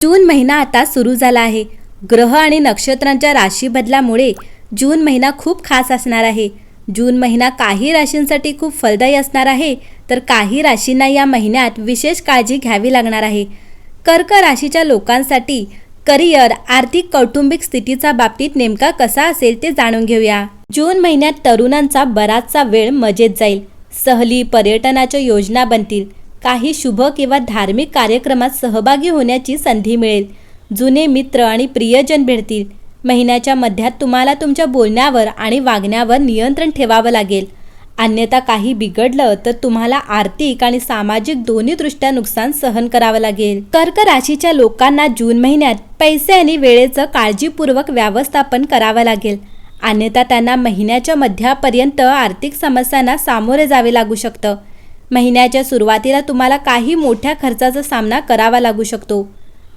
जून महिना आता सुरू झाला आहे. ग्रह आणि नक्षत्रांच्या राशी बदलामुळे जून महिना खूप खास असणार आहे. जून महिना काही राशींसाठी खूप फलदायी असणार आहे तर काही राशींना या महिन्यात विशेष काळजी घ्यावी लागणार आहे. कर्क राशीच्या लोकांसाठी करिअर आर्थिक कौटुंबिक स्थितीचा बाबतीत नेमका कसा असेल ते जाणून घेऊया. जून महिन्यात तरुणांचा बराचसा वेळ मजेत जाईल. सहली पर्यटनाच्या योजना बनतील. काही शुभ किंवा धार्मिक कार्यक्रमात सहभागी होण्याची संधी मिळेल. जुने मित्र आणि प्रियजन भेटतील. महिन्याच्या मध्यात तुम्हाला तुमच्या बोलण्यावर आणि वागण्यावर नियंत्रण ठेवावं लागेल. अन्यथा काही बिघडलं तर तुम्हाला आर्थिक आणि सामाजिक दोन्ही दृष्ट्या नुकसान सहन करावं लागेल. कर्क राशीच्या लोकांना जून महिन्यात पैसे आणि वेळेचं काळजीपूर्वक व्यवस्थापन करावं लागेल. अन्यथा त्यांना महिन्याच्या मध्यापर्यंत आर्थिक समस्यांना सामोरे जावे लागू शकतं. महिन्याच्या सुरुवातीला तुम्हाला काही मोठ्या खर्चाचा सामना करावा लागू शकतो.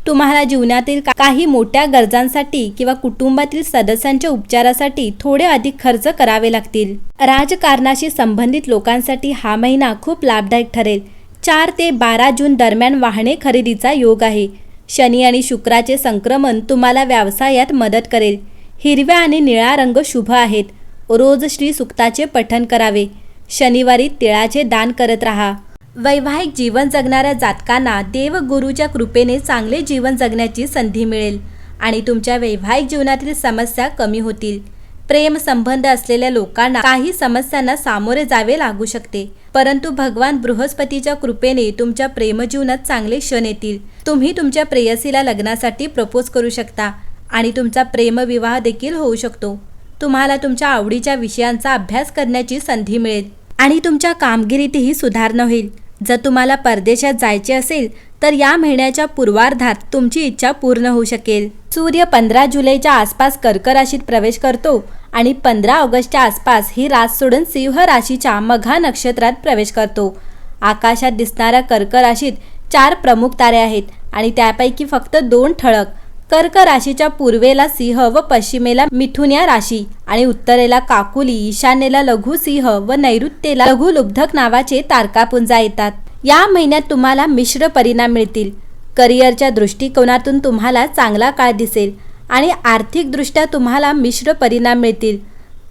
तुम्हाला जीवनातील काही मोठ्या गरजांसाठी किंवा कुटुंबातील सदस्यांच्या उपचारासाठी थोडे अधिक खर्च करावे लागतील. राजकारणाशी संबंधित लोकांसाठी हा महिना खूप लाभदायक ठरेल. चार ते बारा जून दरम्यान वाहने खरेदीचा योग आहे. शनी आणि शुक्राचे संक्रमण तुम्हाला व्यवसायात मदत करेल. हिरव्या आणि निळा रंग शुभ आहेत. रोज श्री सुक्ताचे पठन करावे. शनिवारी तिळाचे दान करत राहा. वैवाहिक जीवन जगणाऱ्या जातकांना देवगुरूच्या कृपेने चांगले जीवन जगण्याची संधी मिळेल आणि तुमच्या वैवाहिक जीवनातील समस्या कमी होतील. प्रेम संबंध असलेल्या लोकांना काही समस्यांना सामोरे जावे लागू शकते. परंतु भगवान बृहस्पतीच्या कृपेने तुमच्या प्रेमजीवनात चांगले क्षण येतील. तुम्ही तुमच्या प्रेयसीला लग्नासाठी प्रपोज करू शकता आणि तुमचा प्रेमविवाह देखील होऊ शकतो. तुम्हाला तुमच्या आवडीच्या विषयांचा अभ्यास करण्याची संधी मिळेल. आणि तुमच्या कामगिरीतही सुधारणा होईल. जर तुम्हाला परदेशात जायचे असेल तर या महिन्याच्या पूर्वार्धात तुमची इच्छा पूर्ण होऊ शकेल. सूर्य पंधरा जुलैच्या आसपास कर्क राशीत प्रवेश करतो आणि पंधरा ऑगस्टच्या आसपास ही रास सोडून सिंह राशीच्या मघा नक्षत्रात प्रवेश करतो. आकाशात दिसणाऱ्या कर्क राशीत चार प्रमुख तारे आहेत आणि त्यापैकी फक्त दोन ठळक. कर्क राशीच्या पूर्वेला सिंह व पश्चिमेला मिथुन या राशी आणि उत्तरेला काकुली ईशान्येला लघु सिंह व नैऋत्येला लघु लुब्धक नावाचे तारकापुंजा येतात. या महिन्यात तुम्हाला मिश्र परिणाम मिळतील. करिअरच्या दृष्टिकोनातून तुम्हाला चांगला काळ दिसेल आणि आर्थिकदृष्ट्या तुम्हाला मिश्र परिणाम मिळतील.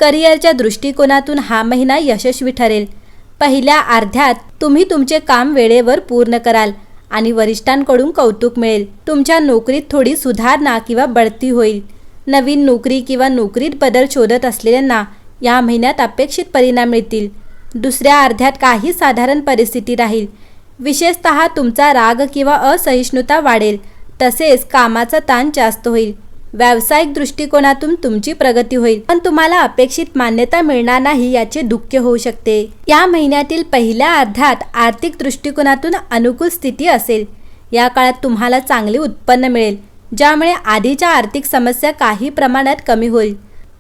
करिअरच्या दृष्टिकोनातून हा महिना यशस्वी ठरेल. पहिल्या अर्ध्यात तुम्ही तुमचे काम वेळेवर पूर्ण कराल. आणि वरिष्ठांकडून कौतुक मिळेल. तुमच्या नोकरीत थोडी सुधारणा किंवा बढती होईल. नवीन नोकरी किंवा नोकरीत बदल शोधत असलेल्यांना या महिन्यात अपेक्षित परिणाम मिळतील. दुसऱ्या अर्ध्यात काही साधारण परिस्थिती राहील. विशेषत तुमचा राग किंवा असहिष्णुता वाढेल. तसेच कामाचा ताण जास्त होईल. व्यावसायिक दृष्टिकोनातून तुमची प्रगती होईल. पण तुम्हाला अपेक्षित मान्यता मिळणार नाही याचे दुःख होऊ शकते. या महिन्यातील पहिल्या अर्ध्यात आर्थिक दृष्टिकोनातून अनुकूल स्थिती असेल. या काळात तुम्हाला चांगले उत्पन्न मिळेल ज्यामुळे आधीच्या आर्थिक समस्या काही प्रमाणात कमी होईल.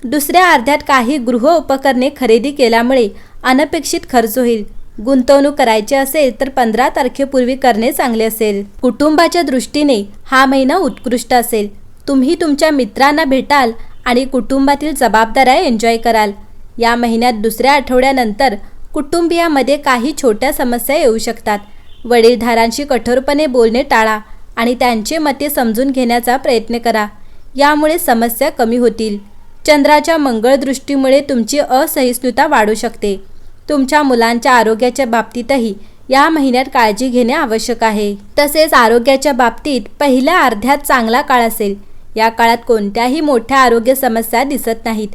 दुसऱ्या अर्ध्यात काही गृह उपकरणे खरेदी केल्यामुळे अनपेक्षित खर्च होईल. गुंतवणूक करायची असेल तर पंधरा तारखेपूर्वी करणे चांगले असेल. कुटुंबाच्या दृष्टीने हा महिना उत्कृष्ट असेल. तुम्ही तुमच्या मित्रांना भेटाल आणि कुटुंबातील जबाबदाऱ्या एन्जॉय कराल. या महिन्यात दुसऱ्या आठवड्यानंतर कुटुंबियामध्ये काही छोट्या समस्या येऊ शकतात. वडीलधारांशी कठोरपणे बोलणे टाळा आणि त्यांचे मते समजून घेण्याचा प्रयत्न करा. यामुळे समस्या कमी होतील. चंद्राच्या मंगळ दृष्टीमुळे तुमची असहिष्णुता वाढू शकते. तुमच्या मुलांच्या आरोग्याच्या बाबतीतही या महिन्यात काळजी घेणे आवश्यक आहे. तसेच आरोग्याच्या बाबतीत पहिल्या अर्ध्यात चांगला काळ असेल. या काळात कोणत्याही मोठ्या आरोग्य समस्या दिसत नाहीत.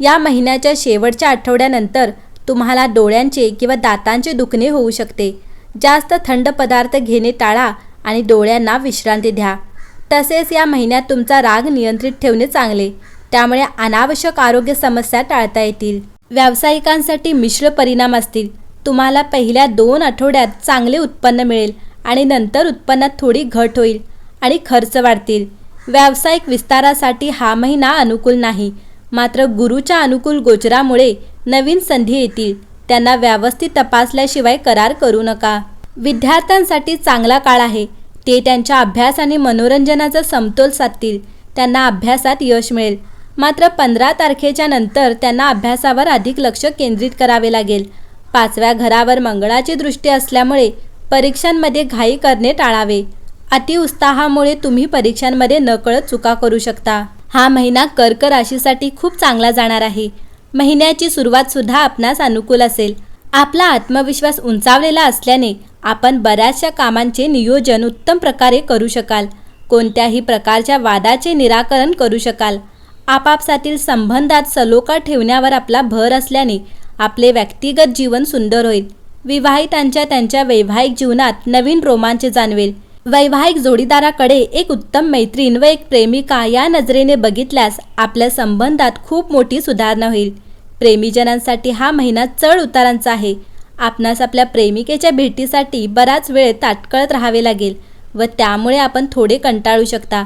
या महिन्याच्या शेवटच्या आठवड्यानंतर तुम्हाला डोळ्यांचे किंवा दातांचे दुखणे होऊ शकते. जास्त थंड पदार्थ घेणे टाळा आणि डोळ्यांना विश्रांती द्या. तसेच या महिन्यात तुमचा राग नियंत्रित ठेवणे चांगले. त्यामुळे अनावश्यक आरोग्य समस्या टाळता येतील. व्यावसायिकांसाठी मिश्र परिणाम असतील. तुम्हाला पहिल्या दोन आठवड्यात चांगले उत्पन्न मिळेल आणि नंतर उत्पन्नात थोडी घट होईल आणि खर्च वाढतील. व्यावसायिक विस्तारासाठी हा महिना अनुकूल नाही. मात्र गुरुच्या अनुकूल गोचरामुळे नवीन संधी येतील. त्यांना व्यवस्थित तपासल्याशिवाय करार करू नका. विद्यार्थ्यांसाठी चांगला काळ आहे. ते त्यांच्या अभ्यास आणि मनोरंजनाचा समतोल साधतील. त्यांना अभ्यासात यश मिळेल. मात्र पंधरा तारखेच्या नंतर त्यांना अभ्यासावर अधिक लक्ष केंद्रित करावे लागेल. पाचव्या घरावर मंगळाची दृष्टी असल्यामुळे परीक्षांमध्ये घाई करणे टाळावे. अतिउत्साहामुळे तुम्ही परीक्षांमध्ये नकळत चुका करू शकता. हा महिना कर्क राशीसाठी खूप चांगला जाणार आहे. महिन्याची सुरुवात सुद्धा आपणास अनुकूल असेल. आपला आत्मविश्वास उंचावलेला असल्याने आपण बऱ्याचशा कामांचे नियोजन उत्तम प्रकारे करू शकाल. कोणत्याही प्रकारच्या वादाचे निराकरण करू शकाल. आपापसातील संबंधात सलोखा ठेवण्यावर आपला भर असल्याने आपले व्यक्तिगत जीवन सुंदर होईल. विवाहितांच्या त्यांच्या वैवाहिक जीवनात नवीन रोमांच जाणवेल. वैवाहिक जोडीदाराकडे एक उत्तम मैत्रीण व एक प्रेमिका या नजरेने बघितल्यास आपल्या संबंधात खूप मोठी सुधारणा होईल. प्रेमीजनांसाठी हा महिना चढ उतारांचा आहे. आपणास आपल्या प्रेमिकेच्या भेटीसाठी बराच वेळ ताटकळत राहावे लागेल व त्यामुळे आपण थोडे कंटाळू शकता.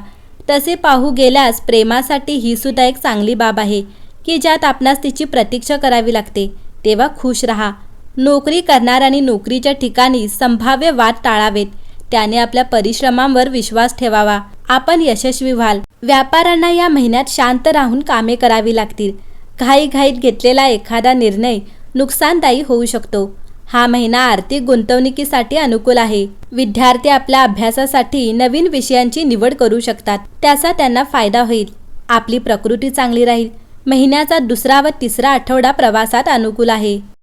तसे पाहू गेल्यास प्रेमासाठी ही सुद्धा एक चांगली बाब आहे की ज्यात आपणास तिची प्रतीक्षा करावी लागते. तेव्हा खुश राहा. नोकरी करणाऱ्यांनी नोकरीच्या ठिकाणी संभाव्य वाद टाळावेत. त्याने आपल्या परिश्रमांवर विश्वास ठेवावा. आपण यशस्वी व्हाल. व्यापाऱ्यांना या महिन्यात शांत राहून कामे करावी लागतील. घाईघाईत घेतलेला एखादा निर्णय नुकसानदायी होऊ शकतो. हा महिना आर्थिक गुंतवणुकीसाठी अनुकूल आहे. विद्यार्थी आपल्या अभ्यासासाठी नवीन विषयांची निवड करू शकतात. त्याचा त्यांना फायदा होईल. आपली प्रकृती चांगली राहील. महिन्याचा दुसरा व तिसरा आठवडा प्रवासात अनुकूल आहे.